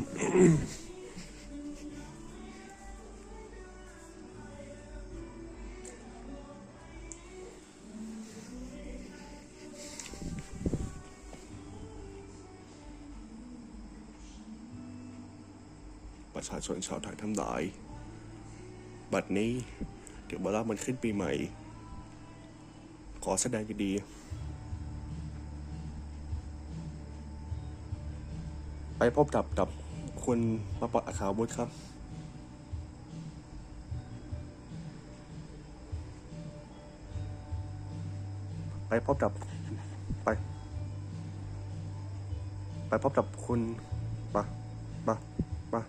ประชาชนชาวไทยทั้งหลาย บัดนี้ถึงเวลามันขึ้นปีใหม่ ขอแสดงดีไปพบกับกับ คุณมาปะอาคาวุธครับ ไปพบกับไป ไปพบกับคุณปะปะปะ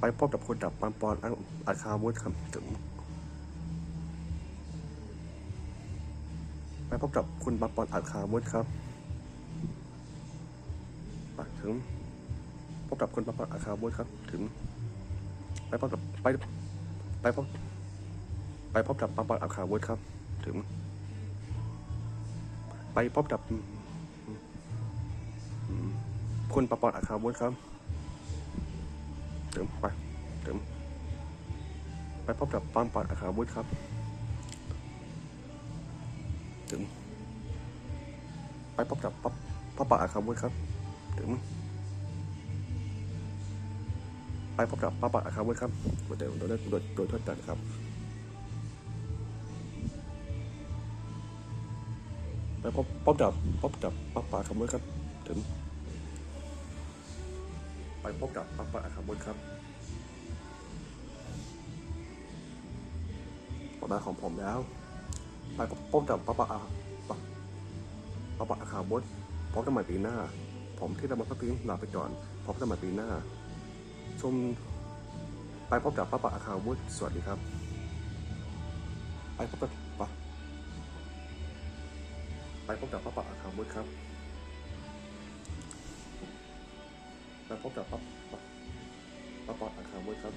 ไปพบกับคุณดับปันปอนอาคาวุธครับถึงไปพบกับคุณปันปอนอาคาวุธครับไปถึง พบกับคุณปันปอนอาคาวุธครับ ถึง ไปพบกับไปไปพบไปพบกับปันปอนอาคาวุธครับ ถึง ไปพบกับคุณประปอนอาคาวุธครับ ถึงไปถึง ไปพบกับปอนปอนอาคาวุธครับ ถึง ไปพบกับป๊อปอนอาคาวุธครับ ถึง ไปพบกับป๊อปปอนอาคาวุธครับโดยโดยโดยโดยโทษกันครับไปพบพบกับพบกับป๊อปปอนอาคาวุธครับถึงไปพบกับปัปปะอาคาบุตครับต่อมาของผมแล้ว ไปพบกับปัปปะอาปะปัปปะอาคาบุตพบกันใหม่ปีหน้า ผมที่ตำบลพักพิงลาไปก่อนพบกันใหม่ปีหน้า ชมไปพบกับป้าปะอาคาบุตสวัสดีครับ ไปพบกับปะไปพบกับป้าปะอาคาบุตครับไปพบกับป้าปป๊อปป๊อปป๊อาคาวุธครับ